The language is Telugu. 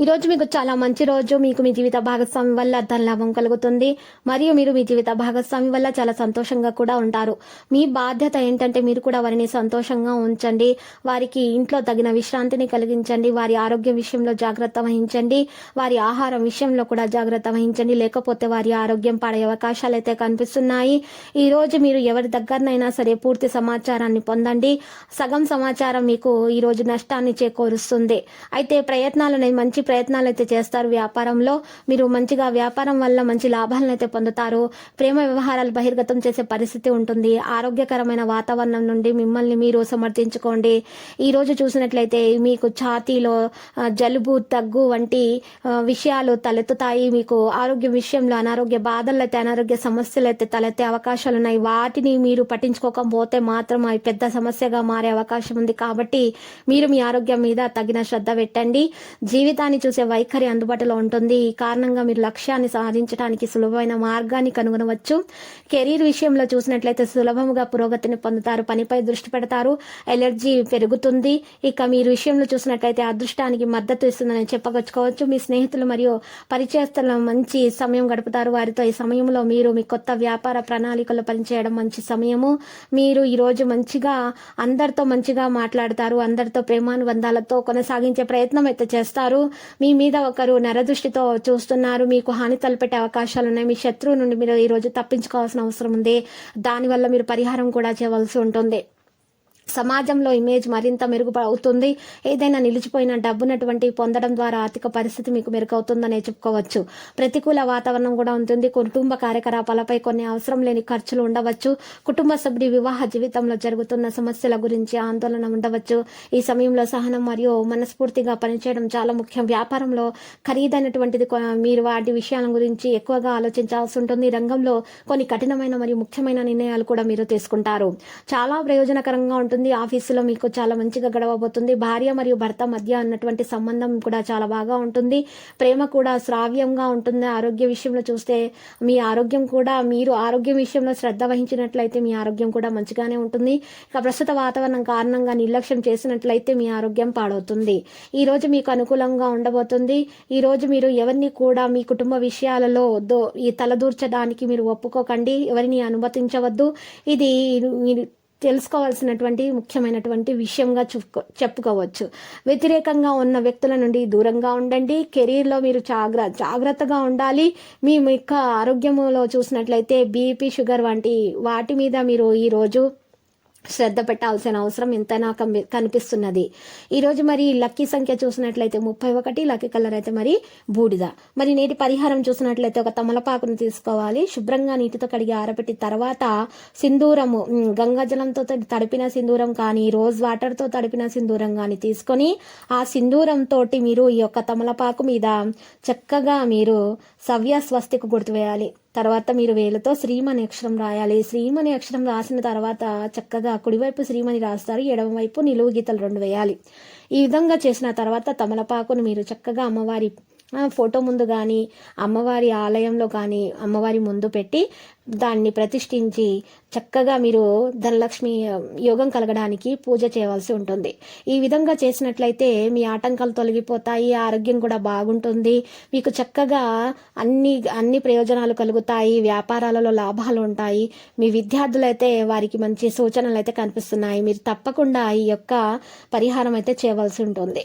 ఈరోజు మీకు చాలా మంచి రోజు. మీకు మీ జీవిత భాగస్వామి వల్ల ధన లాభం కలుగుతుంది. మరియు మీరు మీ జీవిత భాగస్వామి వల్ల చాలా సంతోషంగా కూడా ఉంటారు. మీ బాధ్యత ఏంటంటే మీరు కూడా వారిని సంతోషంగా ఉంచండి. వారికి ఇంట్లో తగిన విశ్రాంతిని కలిగించండి. వారి ఆరోగ్య విషయంలో జాగ్రత్త వహించండి. వారి ఆహారం విషయంలో కూడా జాగ్రత్త వహించండి. లేకపోతే వారి ఆరోగ్యం పాడే అవకాశాలు అయితే కనిపిస్తున్నాయి. ఈ రోజు మీరు ఎవరి దగ్గరనైనా సరే పూర్తి సమాచారాన్ని పొందండి. సగం సమాచారం మీకు ఈ రోజు నష్టాన్ని చేకూరుస్తుంది. అయితే ప్రయత్నాలు మంచి ప్రయత్నాలు అయితే చేస్తారు వ్యాపారంలో. మీరు మంచిగా వ్యాపారం వల్ల మంచి లాభాలను అయితే పొందుతారు. ప్రేమ వ్యవహారాలు బహిర్గతం చేసే పరిస్థితి ఉంటుంది. ఆరోగ్యకరమైన వాతావరణం నుండి మిమ్మల్ని మీరు సమర్థించుకోండి. ఈ రోజు చూసినట్లయితే మీకు ఛాతీలో జలుబు దగ్గు వంటి విషయాలు తలెత్తుతాయి. మీకు ఆరోగ్య విషయంలో అనారోగ్య బాధలు అయితే అనారోగ్య సమస్యలు అయితే తలెత్తే అవకాశాలు ఉన్నాయి వాటిని మీరు పట్టించుకోకపోతే మాత్రం అవి పెద్ద సమస్యగా మారే అవకాశం ఉంది. కాబట్టి మీరు మీ ఆరోగ్యం మీద తగిన శ్రద్ధ పెట్టండి. జీవితాన్ని చూసే వైఖరి అందుబాటులో ఉంటుంది. ఈ కారణంగా మీరు లక్ష్యాన్ని సాధించడానికి సులభమైన మార్గాన్ని కనుగొనవచ్చు. కెరీర్ విషయంలో చూసినట్లయితే సులభముగా పురోగతిని పొందుతారు. పనిపై దృష్టి పెడతారు. ఎలర్జీ పెరుగుతుంది. ఇక మీరు విషయంలో చూసినట్లయితే అదృష్టానికి మద్దతు ఇస్తుందని చెప్పగచ్చుకోవచ్చు మీ స్నేహితులు మరియు పరిచయస్తుల మంచి సమయం గడుపుతారు. వారితో ఈ సమయంలో మీరు మీ కొత్త వ్యాపార ప్రణాళికలు పనిచేయడం మంచి సమయము. మీరు ఈరోజు మంచిగా అందరితో మంచిగా మాట్లాడతారు. అందరితో ప్రేమానుబంధాలతో కొనసాగించే ప్రయత్నం అయితే చేస్తారు. మీ మీద ఒకరు నరదృష్టితో చూస్తున్నారు. మీకు హాని తలపెట్టే అవకాశాలు ఉన్నాయి. మీ శత్రువు నుండి మీరు ఈ రోజు తప్పించుకోవాల్సిన అవసరం ఉంది. దానివల్ల మీరు పరిహారం కూడా చేయవలసి ఉంటుంది. సమాజంలో ఇమేజ్ మరింత మెరుగుపడుతుంది. ఏదైనా నిలిచిపోయిన డబ్బునటువంటి పొందడం ద్వారా ఆర్థిక పరిస్థితి మీకు మెరుగవుతుందనే చెప్పుకోవచ్చు. ప్రతికూల వాతావరణం కూడా ఉంటుంది. కుటుంబ కార్యకలాపాలపై కొన్ని అవసరం లేని ఖర్చులు ఉండవచ్చు. కుటుంబ సభ్యుడి వివాహ జీవితంలో జరుగుతున్న సమస్యల గురించి ఆందోళన ఉండవచ్చు. ఈ సమయంలో సహనం మరియు మనస్ఫూర్తిగా పనిచేయడం చాలా ముఖ్యం. వ్యాపారంలో ఖరీదైనటువంటిది కొ- మీరు వాటి విషయాల గురించి ఎక్కువగా ఆలోచించాల్సి ఉంటుంది. రంగంలో కొన్ని కఠినమైన మరియు ముఖ్యమైన నిర్ణయాలు కూడా మీరు తీసుకుంటారు. చాలా ప్రయోజనకరంగా ఉంటుంది. ఆఫీసులో మీకు చాలా మంచిగా గడవబోతుంది. భార్య మరియు భర్త మధ్య ఉన్నటువంటి సంబంధం కూడా చాలా బాగా ఉంటుంది. ప్రేమ కూడా శ్రావ్యంగా ఉంటుంది. ఆరోగ్య విషయంలో చూస్తే మీ ఆరోగ్యం కూడా మీరు ఆరోగ్యం విషయంలో శ్రద్ధ వహించినట్లయితే మీ ఆరోగ్యం కూడా మంచిగానే ఉంటుంది. ఇక ప్రస్తుత వాతావరణం కారణంగా నిర్లక్ష్యం చేసినట్లయితే మీ ఆరోగ్యం పాడవుతుంది. ఈ రోజు మీకు అనుకూలంగా ఉండబోతుంది. ఈ రోజు మీరు ఎవరిని కూడా మీ కుటుంబ విషయాలలో దో ఈ తలదూర్చడానికి మీరు ఒప్పుకోకండి. ఎవరిని అనుమతించవద్దు. ఇది మీరు తెలుసుకోవాల్సినటువంటి ముఖ్యమైనటువంటి విషయంగా చెప్పుకో చెప్పుకోవచ్చు. వ్యతిరేకంగా ఉన్న వ్యక్తుల నుండి దూరంగా ఉండండి. కెరీర్లో మీరు జాగ్ర జాగ్రత్తగా ఉండాలి. మీ యొక్క ఆరోగ్యంలో చూసినట్లయితే బీపీ షుగర్ వంటి వాటి మీద మీరు ఈరోజు శ్రద్ధ పెట్టాల్సిన అవసరం ఎంతైనా నాకు కనిపిస్తున్నది. ఈరోజు మరి లక్కీ సంఖ్య చూసినట్లయితే ముప్పై ఒకటి లక్కీ కలర్ అయితే మరి బూడిద. మరి నేటి పరిహారం చూసినట్లయితే ఒక తమలపాకును తీసుకోవాలి. శుభ్రంగా నీటితో కడిగి ఆరబెట్టి తర్వాత సింధూరము గంగాజలంతో తడిపిన సింధూరం కానీ రోజ్ వాటర్తో తడిపిన సింధూరం కానీ తీసుకొని ఆ సింధూరం తోటి మీరు ఈ యొక్క తమలపాకు మీద చక్కగా మీరు సవ్య స్వస్తికు గుర్తు వేయాలి తర్వాత మీరు వేలతో శ్రీమణి అక్షరం రాయాలి. శ్రీమణి అక్షరం రాసిన తర్వాత చక్కగా కుడివైపు శ్రీమణి రాస్తారు ఎడమవైపు నిలువు గీతలు రెండు వేయాలి. ఈ విధంగా చేసిన తర్వాత తమలపాకును మీరు చక్కగా అమ్మవారి ఫోటో ముందు కానీ అమ్మవారి ఆలయంలో కానీ అమ్మవారి ముందు పెట్టి దాన్ని ప్రతిష్ఠించి చక్కగా మీరు ధనలక్ష్మి యోగం కలగడానికి పూజ చేయవలసి ఉంటుంది. ఈ విధంగా చేసినట్లయితే మీ ఆటంకాలు తొలగిపోతాయి ఆరోగ్యం కూడా బాగుంటుంది. మీకు చక్కగా అన్ని అన్ని ప్రయోజనాలు కలుగుతాయి వ్యాపారాలలో లాభాలు ఉంటాయి. మీ విద్యార్థులైతే వారికి మంచి సూచనలు అయితే కనిపిస్తున్నాయి. మీరు తప్పకుండా ఈ యొక్క పరిహారం అయితే చేయవలసి ఉంటుంది.